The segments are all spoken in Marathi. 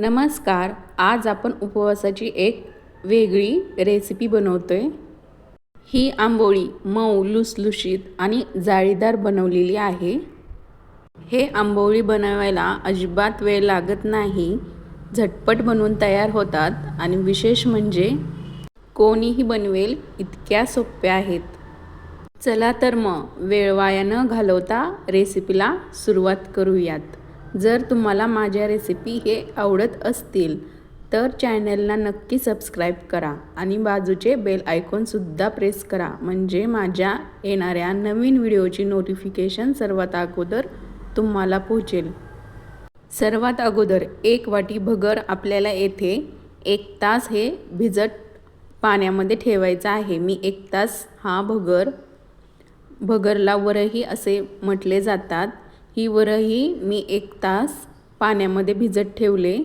नमस्कार आज आपण उपवासाची एक वेगळी रेसिपी बनवतो आहे ही आंबोळी मऊ लुसलुशीत आणि जाळीदार बनवलेली आहे. हे आंबोळी बनवायला अजिबात वेळ लागत नाही. झटपट बनवून तयार होतात आणि विशेष म्हणजे कोणीही बनवेल इतक्या सोप्या आहेत. चला तर मग वेळ वाया न घालवता रेसिपीला सुरुवात करूयात. जर तुम्हाला माझ्या रेसिपी हे आवडत असतील तर चॅनलला नक्की सबस्क्राईब करा आणि बाजूचे बेल आयकॉनसुद्धा प्रेस करा. म्हणजे माझ्या येणाऱ्या नवीन व्हिडिओची नोटिफिकेशन सर्वात अगोदर तुम्हाला पोहोचेल. सर्वात अगोदर एक वाटी भगर आपल्याला येथे एक तास हे भिजत पाण्यामध्ये ठेवायचं आहे. मी एक तास हा भगर भगरला वरही असे म्हटले जातात. ही वरही मी एक तास पाण्यामध्ये भिजत ठेवले.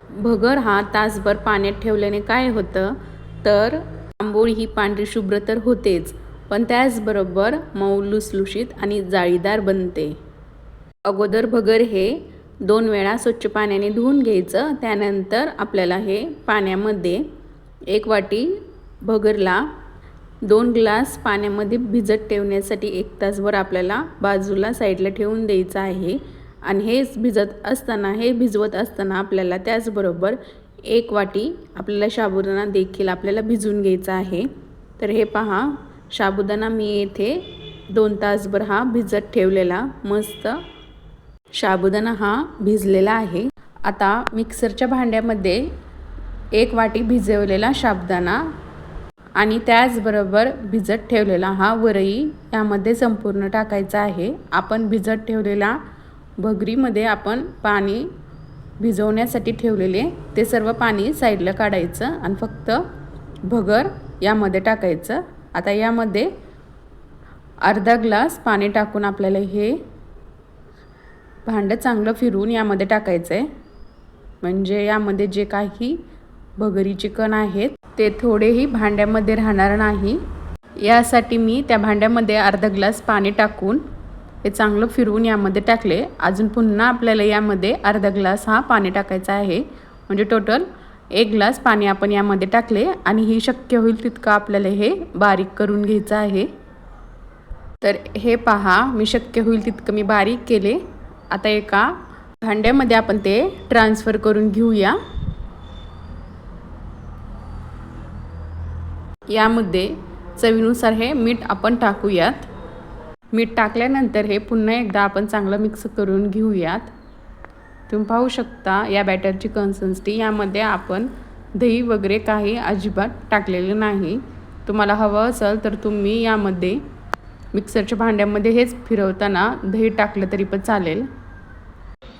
भगर हा तासभर पाण्यात ठेवल्याने काय होतं? तर आंबोळी ही पांढरी शुभ्र तर होतेच पण त्याचबरोबर मऊ लुसलुशीत आणि जाळीदार बनते. अगोदर भगर हे दोन वेळा स्वच्छ पाण्याने धुवून घ्यायचं त्यानंतर आपल्याला हे पाण्यामध्ये एक वाटी भगरला दोन ग्लास पाण्यामध्ये भिजत ठेवण्यासाठी एक तासभर आपल्याला बाजूला साईडला ठेवून द्यायचं आहे. आणि हेच भिजत असताना हे भिजवत असताना आपल्याला त्याचबरोबर एक वाटी आपल्याला साबुदाणा देखील आपल्याला भिजवून घ्यायचा आहे. तर हे पहा साबुदाणा मी येथे दोन तासभर हा भिजत ठेवलेला मस्त साबुदाणा हा भिजलेला आहे. आता मिक्सरच्या भांड्यामध्ये एक वाटी भिजवलेला साबुदाणा आणि त्याचबरोबर भिजत ठेवलेला हा वरई यामध्ये संपूर्ण टाकायचा आहे. आपण भिजत ठेवलेला भगरीमध्ये आपण पाणी भिजवण्यासाठी ठेवलेले ते सर्व पाणी साईडला काढायचं आणि फक्त भगर यामध्ये टाकायचं. आता यामध्ये अर्धा ग्लास पाणी टाकून आपल्याला हे भांडं चांगलं फिरवून यामध्ये टाकायचं आहे म्हणजे यामध्ये जे काही भगरीचे कण आहेत ते थोडेही भांड्यामध्ये राहणार नाही. यासाठी मी त्या भांड्यामध्ये अर्धा ग्लास पाणी टाकून हे चांगलं फिरवून यामध्ये टाकले. अजून पुन्हा आपल्याला यामध्ये अर्धा ग्लास हा पाणी टाकायचा आहे. म्हणजे टोटल एक ग्लास पाणी आपण यामध्ये टाकले आणि ही शक्य होईल तितकं आपल्याला हे बारीक करून घ्यायचं आहे. तर हे पहा मी शक्य होईल तितकं मी बारीक केले. आता एका भांड्यामध्ये आपण ते ट्रान्सफर करून घेऊया. यामध्ये चवीनुसार हे मीठ आपण टाकूयात. मीठ टाकल्यानंतर हे पुन्हा एकदा आपण चांगलं मिक्स करून घेऊयात. तुम्ही पाहू शकता या बॅटरची कन्सिस्टन्सी यामध्ये आपण दही वगैरे काही अजिबात टाकलेलं नाही. तुम्हाला हवं असेल तर तुम्ही यामध्ये मिक्सरच्या भांड्यामध्ये हेच फिरवताना दही टाकलं तरी पण चालेल.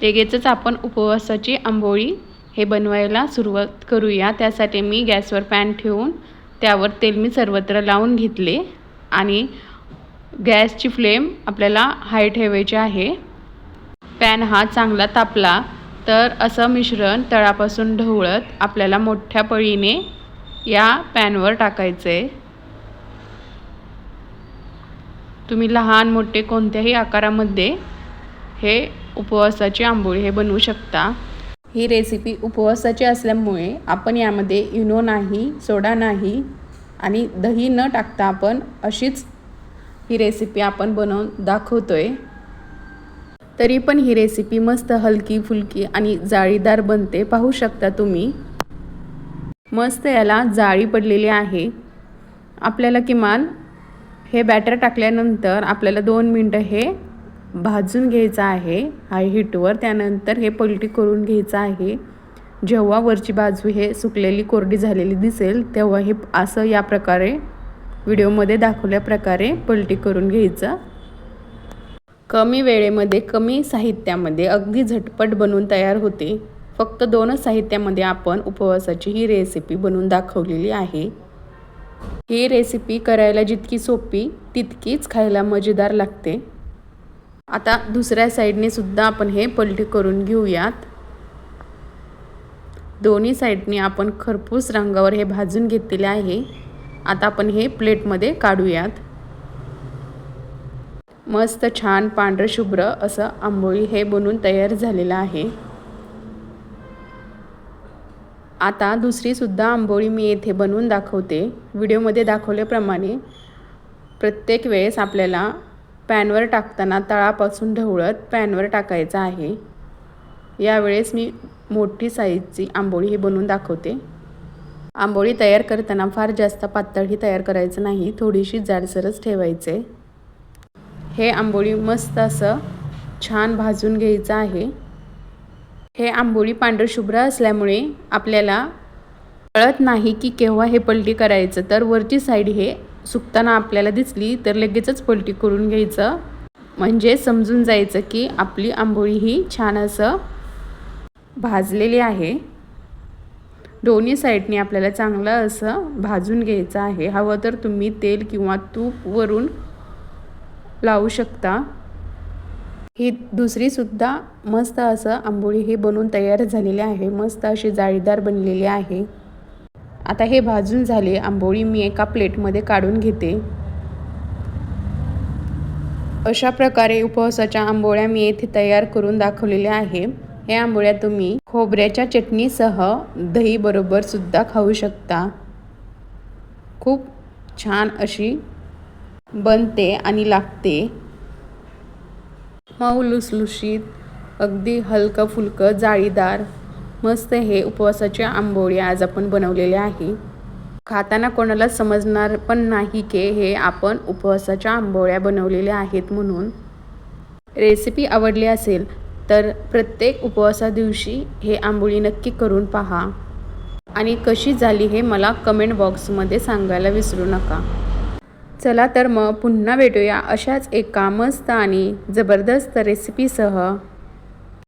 लगेचच आपण उपवासाची आंबोळी हे बनवायला सुरुवात करूया. त्यासाठी मी गॅसवर पॅन ठेवून त्यावर तेल मी सर्वत्र लावून घेतले आणि गॅसची फ्लेम आपल्याला हाय ठेवायची आहे. पॅन हा चांगला तापला तर असं मिश्रण तळापासून ढवळत आपल्याला मोठ्या पळीने या पॅनवर टाकायचं आहे तुम्ही लहान मोठे कोणत्याही आकारामध्ये हे उपवासाची आंबोळी हे बनवू शकता. ही रेसिपी उपवासाची असल्यामुळे आपण यामध्ये इनो नाही सोडा नाही आणि दही न टाकता आपण अशीच ही रेसिपी आपण बनवून दाखवतो आहे तरी पण ही रेसिपी मस्त हलकी फुलकी आणि जाळीदार बनते पाहू शकता तुम्ही. मस्त याला जाळी पडलेली आहे. आपल्याला किमान हे बॅटर टाकल्यानंतर आपल्याला दोन मिनटं हे भाजून घ्यायचं आहे हाय हीटवर त्यानंतर हे पलटी करून घ्यायचं आहे. जेव्हा वरची बाजू हे सुकलेली कोरडी झालेली दिसेल तेव्हा हे असं या प्रकारे व्हिडिओमध्ये दाखवल्या प्रकारे पलटी करून घ्यायचं. कमी वेळेमध्ये कमी साहित्यामध्ये अगदी झटपट बनवून तयार होते. फक्त दोनच साहित्यामध्ये आपण उपवासाची ही रेसिपी बनवून दाखवलेली आहे. ही रेसिपी करायला जितकी सोपी तितकीच खायला मजेदार लागते. आता दुसऱ्या साईडने सुद्धा आपण हे पलटी करून घेऊयात. दोन्ही साईडने आपण खरपूस रंगावर हे भाजून घेतलेले आहे. आता आपण हे प्लेटमध्ये काढूयात. मस्त छान पांढरं शुभ्र असं आंबोळी हे बनवून तयार झालेलं आहे. आता दुसरीसुद्धा आंबोळी मी येथे बनवून दाखवते. व्हिडिओमध्ये दाखवल्याप्रमाणे प्रत्येक वेळेस आपल्याला पॅनवर टाकताना तळापासून ढवळत पॅनवर टाकायचं आहे. यावेळेस मी मोठी साईजची आंबोळी ही बनवून दाखवते. आंबोळी तयार करताना फार जास्त पातळही तयार करायचं नाही थोडीशी जाडसरच ठेवायचे. हे आंबोळी मस्त असं छान भाजून घ्यायचं आहे. हे आंबोळी पांढरशुभ्र असल्यामुळे आपल्याला कळत नाही की केव्हा हे पलटी करायचं. तर वरची साईड हे सुकताना आपल्याला दिसली तर लगेचच पलटी करून घ्यायचं. म्हणजे समजून जायचं की आपली आंबोळी ही छान असं भाजलेली आहे. दोन्ही साईडने आपल्याला चांगलं असं भाजून घ्यायचं आहे. हवं तर तुम्ही तेल किंवा तूप वरून लावू शकता. ही दुसरीसुद्धा मस्त असं आंबोळी ही बनवून तयार झालेली आहे. मस्त अशी जाळीदार बनलेली आहे. आता हे भाजून झाले आंबोळी मी एका प्लेटमध्ये काढून घेते. अशा प्रकारे उपवासाच्या आंबोळ्या मी येथे तयार करून दाखवलेल्या आहे. हे आंबोळ्या तुम्ही खोबऱ्याच्या चटणीसह दहीबरोबर सुद्धा खाऊ शकता. खूप छान अशी बनते आणि लागते. मऊ लुसलुशीत अगदी हलकं फुलकं जाळीदार. मस्त हे उपवासाच्या आंबोळी आज आपण बनवलेले आहे. खाताना कोणाला समजणार पण नाही की हे आपण उपवासाच्या आंबोळ्या बनवलेल्या आहेत म्हणून. रेसिपी आवडली असेल तर प्रत्येक उपवासा दिवशी हे आंबोळी नक्की करून पहा. आणि कशी झाली हे मला कमेंट बॉक्समध्ये सांगायला विसरू नका. चला तर मग पुन्हा भेटूया अशाच एका मस्त आणि जबरदस्त रेसिपीसह.